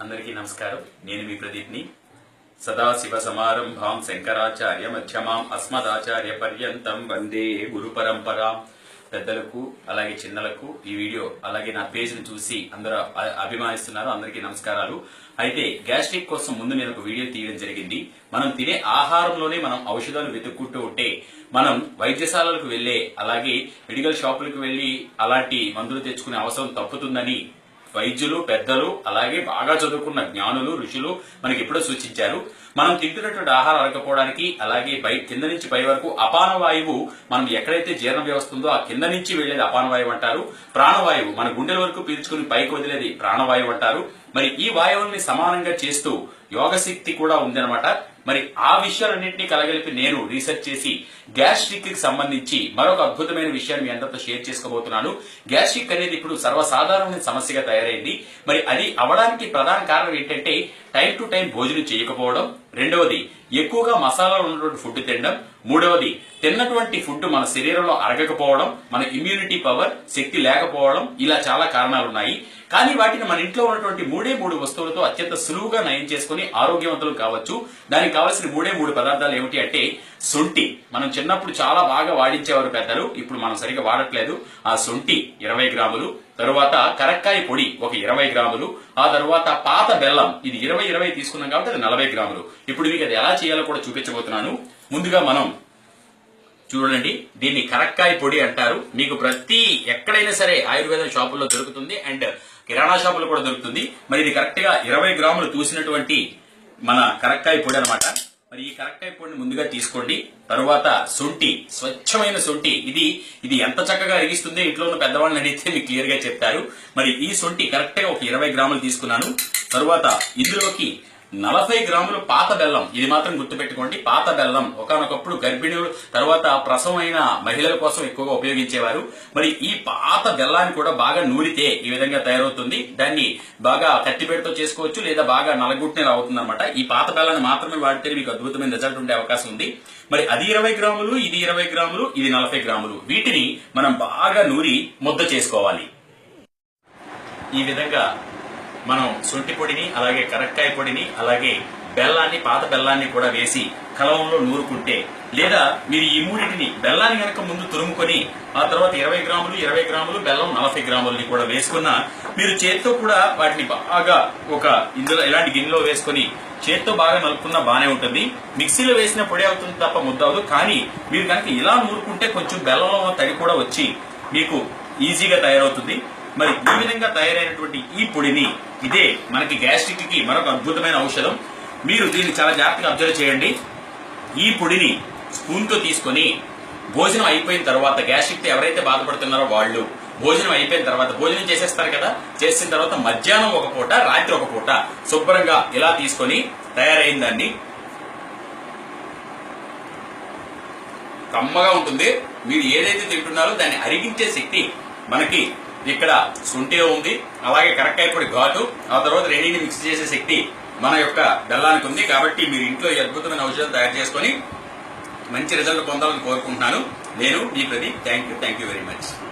అందరికీ నమస్కారం. నేను మీ ప్రదీప్ని. సదాశివ సమారంభాం శంకరాచార్య మధ్యమాం అస్మదాచార్య పర్యంతం వందే గురు పరంపరా. పెద్దలకు అలాగే చిన్నలకు ఈ వీడియో అలాగే నా పేజ్ని చూసి అందరూ అభిమానిస్తున్నారు. అందరికీ నమస్కారాలు. అయితే గ్యాస్ట్రిక్ కోసం ముందు నేను ఒక వీడియో తీయడం జరిగింది. మనం తినే ఆహారంలోనే మనం ఔషధాలు వెతుక్కుంటూ ఉంటే మనం వైద్యశాలలకు వెళ్ళే అలాగే మెడికల్ షాపులకు వెళ్ళి అలాంటి మందులు తెచ్చుకునే అవసరం తప్పుతుందని వైద్యులు పెద్దలు అలాగే బాగా చదువుకున్న జ్ఞానులు ఋషులు మనకి ఎప్పుడో సూచించారు. మనం తింటున్నటువంటి ఆహారం అరగకపోవడానికి అలాగే పై కింద నుంచి పై వరకు అపాన వాయువు మనం ఎక్కడైతే జీర్ణ వ్యవస్థ ఉందో ఆ కింద నుంచి వెళ్ళేది అపాన వాయువు అంటారు. ప్రాణవాయువు మన గుండెల వరకు పీల్చుకుని పైకి వదిలేది ప్రాణవాయువు అంటారు. మరి ఈ వాయువుల్ని సమానంగా చేస్తూ యోగశక్తి కూడా ఉందన్నమాట. మరి ఆ విషయాలన్నింటినీ కలగలిపి నేను రీసెర్చ్ చేసి గ్యాస్ట్రిక్కి సంబంధించి మరొక అద్భుతమైన విషయాన్ని మీ అందరితో షేర్ చేసుకోబోతున్నాను. గ్యాస్ట్రిక్ అనేది ఇప్పుడు సర్వసాధారణమైన సమస్యగా తయారైంది. మరి అది అవడానికి ప్రధాన కారణం ఏంటంటే టైం టు టైం భోజనం చేయకపోవడం రెండవది ఎక్కువగా మసాలాలు ఉన్నటువంటి ఫుడ్ తినడం. మూడవది తిన్నటువంటి ఫుడ్ మన శరీరంలో అరగకపోవడం మన ఇమ్యూనిటీ పవర్ శక్తి లేకపోవడం ఇలా చాలా కారణాలు ఉన్నాయి కానీ వాటిని మన ఇంట్లో ఉన్నటువంటి మూడే మూడు వస్తువులతో అత్యంత సులువుగా నయం చేసుకుని ఆరోగ్యవంతులు కావచ్చు. దానికి కావాల్సిన మూడే మూడు పదార్థాలు ఏమిటి అంటే శొంఠి. మనం చిన్నప్పుడు చాలా బాగా వాడించేవారు పెద్దలు ఇప్పుడు మనం సరిగా వాడట్లేదు. ఆ శొంఠి ఇరవై గ్రాములు తరువాత కరక్కాయ పొడి ఒక ఇరవై గ్రాములు ఆ తర్వాత పాత బెల్లం ఇది ఇరవై ఇరవై తీసుకున్నాం కాబట్టి అది నలభై గ్రాములు. ఇప్పుడు మీకు అది ఎలా చేయాలో కూడా చూపించబోతున్నాను. ముందుగా మనం చూడండి దీన్ని కరక్కాయ పొడి అంటారు. మీకు ప్రతి ఎక్కడైనా సరే ఆయుర్వేద షాపుల్లో దొరుకుతుంది అండ్ కిరాణా షాపులో కూడా దొరుకుతుంది. మరి ఇది కరెక్ట్గా ఇరవై గ్రాములు చూసినటువంటి మన కరక్కాయ పొడి అనమాట మరి ఈ కరెక్ట్ అయిపోయింది ముందుగా తీసుకోండి. తర్వాత శొంఠి స్వచ్ఛమైన శొంఠి ఇది ఇది ఎంత చక్కగా అరిగిస్తుంది ఇంట్లో ఉన్న పెద్దవాళ్ళని అడిగితే మీకు క్లియర్గా చెప్తారు మరి ఈ శొంఠి కరెక్ట్గా ఒక ఇరవై గ్రాములు తీసుకున్నాను. తరువాత ఇందులోకి నలభై గ్రాములు పాత బెల్లం. ఇది మాత్రం గుర్తుపెట్టుకోండి పాత బెల్లం. ఒకనొకప్పుడు గర్భిణులు తర్వాత ప్రసవమైన మహిళల కోసం ఎక్కువగా ఉపయోగించేవారు. మరి ఈ పాత బెల్లాన్ని కూడా బాగా నూరితే ఈ విధంగా తయారవుతుంది. దాన్ని బాగా కత్తిపేటతో చేసుకోవచ్చు లేదా బాగా నలగుట్టిన అవుతుంది అనమాట ఈ పాత బెల్లాన్ని మాత్రమే వాడితే మీకు అద్భుతమైన రిజల్ట్ ఉండే అవకాశం ఉంది. మరి అది ఇరవై గ్రాములు ఇది ఇరవై గ్రాములు ఇది నలభై గ్రాములు. వీటిని మనం బాగా నూరి ముద్ద చేసుకోవాలి. ఈ విధంగా మనం శొంఠి పొడిని అలాగే కరక్కాయ పొడిని అలాగే బెల్లాన్ని పాత బెల్లాన్ని కూడా వేసి కలవంలో నూరుకుంటే లేదా మీరు ఈ మూడింటిని బెల్లాన్ని కనుక ముందు తురుముకొని ఆ తర్వాత ఇరవై గ్రాములు ఇరవై గ్రాములు బెల్లం నలభై గ్రాములని కూడా వేసుకున్న మీరు చేత్తో కూడా వాటిని బాగా ఒక ఇందులో ఇలాంటి గిన్నెలో వేసుకొని చేత్తో బాగా నలుపుకున్నా బాగానే ఉంటుంది. మిక్సీలో వేసిన పొడి అవుతుంది తప్ప ముద్ద కానీ మీరు కనుక ఇలా నూరుకుంటే కొంచెం బెల్లంలో తడి కూడా వచ్చి మీకు ఈజీగా తయారవుతుంది. మరి ఈ విధంగా తయారైనటువంటి ఈ పొడిని ఇదే మనకి గ్యాస్ట్రిక్కి మరొక అద్భుతమైన ఔషధం. మీరు దీన్ని చాలా జాగ్రత్తగా అబ్జర్వ్ చేయండి. ఈ పొడిని స్పూన్తో తీసుకొని భోజనం అయిపోయిన తర్వాత గ్యాస్ట్రిక్తో ఎవరైతే బాధపడుతున్నారో వాళ్ళు భోజనం అయిపోయిన తర్వాత భోజనం చేసేస్తారు కదా? చేసిన తర్వాత మధ్యాహ్నం ఒక పూట రాత్రి ఒక పూట శుభ్రంగా ఇలా తీసుకొని తయారైన దాన్ని కమ్మగా ఉంటుంది. మీరు ఏదైతే తింటున్నారో దాన్ని అరిగించే శక్తి మనకి ఇక్కడ శుంఠి ఉంది అలాగే కరెక్ట్ పొడి ఘాటు ఆ తర్వాత రెండింటిని మిక్స్ చేసే శక్తి మన యొక్క బెల్లానికి ఉంది. కాబట్టి మీరు ఇంట్లో ఈ అద్భుతమైన ఔషధం తయారు చేసుకొని మంచి రిజల్ట్ పొందాలని కోరుకుంటున్నాను. నేను మీ Pradeep. Thank you. Thank you very much.